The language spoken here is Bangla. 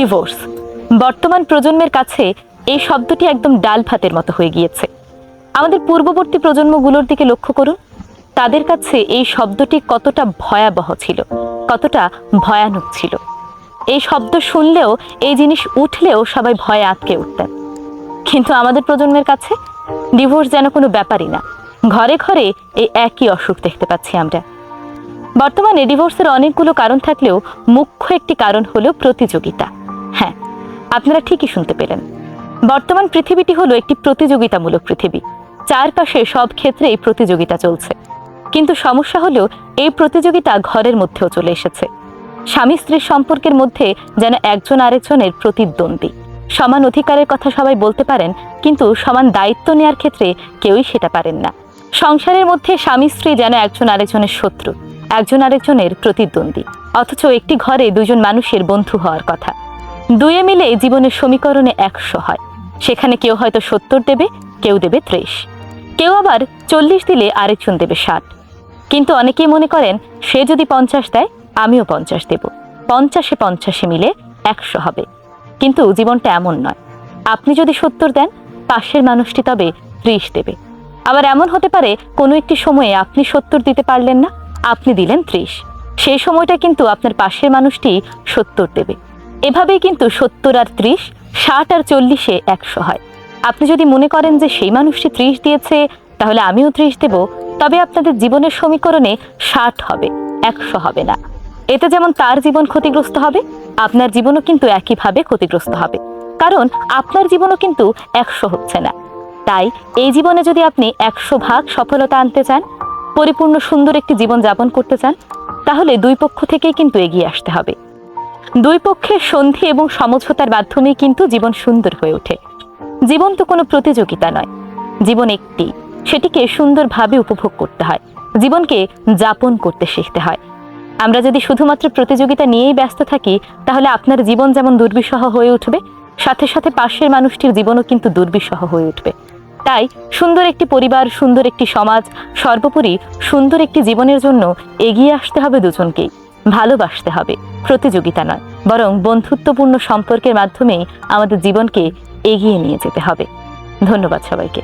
ডিভোর্স। বর্তমান প্রজন্মের কাছে এই শব্দটি একদম ডাল ভাতের মতো হয়ে গিয়েছে। আমাদের পূর্ববর্তী প্রজন্মগুলোর দিকে লক্ষ্য করুন, তাদের কাছে এই শব্দটি কতটা ভয়াবহ ছিল, কতটা ভয়ানক ছিল। এই শব্দ শুনলেও, এই জিনিস উঠলেও সবাই ভয়ে আটকে উঠতেন। কিন্তু আমাদের প্রজন্মের কাছে ডিভোর্স যেন কোনো ব্যাপারই না। ঘরে ঘরে এই একই অসুখ দেখতে পাচ্ছি আমরা। বর্তমানে ডিভোর্সের অনেকগুলো কারণ থাকলেও মুখ্য একটি কারণ হলো প্রতিযোগিতা। হ্যাঁ আপনারা ঠিকই শুনতে পেলেন। বর্তমান পৃথিবীটি হলো একটি প্রতিযোগিতামূলক পৃথিবী। চারপাশে সব ক্ষেত্রেই প্রতিযোগিতা চলছে। কিন্তু সমস্যা হলো, এই প্রতিযোগিতা ঘরের মধ্যেও চলে এসেছে। স্বামী স্ত্রীর সম্পর্কের মধ্যে যেন একজন আরেকজনের প্রতিদ্বন্দ্বী। সমান অধিকারের কথা সবাই বলতে পারেন, কিন্তু সমান দায়িত্ব নেওয়ার ক্ষেত্রে কেউই সেটা পারেন না। সংসারের মধ্যে স্বামী স্ত্রী যেন একজন আরেকজনের শত্রু, একজন আরেকজনের প্রতিদ্বন্দ্বী। অথচ একটি ঘরে দুজন মানুষের বন্ধু হওয়ার কথা। দুয়ে মিলে জীবনের সমীকরণে একশো হয়। সেখানে কেউ হয়তো সত্তর দেবে, কেউ দেবে ত্রিশ। কেউ আবার চল্লিশ দিলে আরেকজন দেবে ষাট। কিন্তু অনেকেই মনে করেন, সে যদি পঞ্চাশ দেয়, আমিও পঞ্চাশ দেব। পঞ্চাশে পঞ্চাশে মিলে একশো হবে। কিন্তু জীবনটা এমন নয়। আপনি যদি সত্তর দেন, পাশের মানুষটি তবে ত্রিশ দেবে। আবার এমন হতে পারে, কোনো একটি সময়ে আপনি সত্তর দিতে পারলেন না, আপনি দিলেন ত্রিশ। সেই সময়টা কিন্তু আপনার পাশের মানুষটি সত্তর দেবে। এভাবেই কিন্তু সত্তর আর ত্রিশ, ষাট আর চল্লিশে একশো হয়। আপনি যদি মনে করেন যে সেই মানুষটি ত্রিশ দিয়েছে, তাহলে আমিও ত্রিশ দেব, তবে আপনাদের জীবনের সমীকরণে ষাট হবে, একশো হবে না। এতে যেমন তার জীবন ক্ষতিগ্রস্ত হবে, আপনার জীবনও কিন্তু একইভাবে ক্ষতিগ্রস্ত হবে। কারণ আপনার জীবনও কিন্তু একশো হচ্ছে না। তাই এই জীবনে যদি আপনি একশো ভাগ সফলতা আনতে চান, পরিপূর্ণ সুন্দর একটি জীবন যাপন করতে চান, তাহলে দুই পক্ষ থেকেই কিন্তু এগিয়ে আসতে হবে। দুই পক্ষের সন্ধি এবং সমঝোতার মাধ্যমেই কিন্তু জীবন সুন্দর হয়ে ওঠে। জীবন তো কোনো প্রতিযোগিতা নয়। জীবন একটি, সেটিকে সুন্দরভাবে উপভোগ করতে হয়। জীবনকে যাপন করতে শিখতে হয়। আমরা যদি শুধুমাত্র প্রতিযোগিতা নিয়েই ব্যস্ত থাকি, তাহলে আপনার জীবন যেমন দুর্বিষহ হয়ে উঠবে, সাথে সাথে পাশের মানুষটির জীবনও কিন্তু দুর্বিষহ হয়ে উঠবে। তাই সুন্দর একটি পরিবার, সুন্দর একটি সমাজ, সর্বোপরি সুন্দর একটি জীবনের জন্য এগিয়ে আসতে হবে দুজনকেই, ভালোবাসতে হবে। প্রতিযোগিতা নয় বরং বন্ধুত্বপূর্ণ সম্পর্কের মাধ্যমেই আমাদের জীবনকে এগিয়ে নিয়ে যেতে হবে। ধন্যবাদ সবাইকে।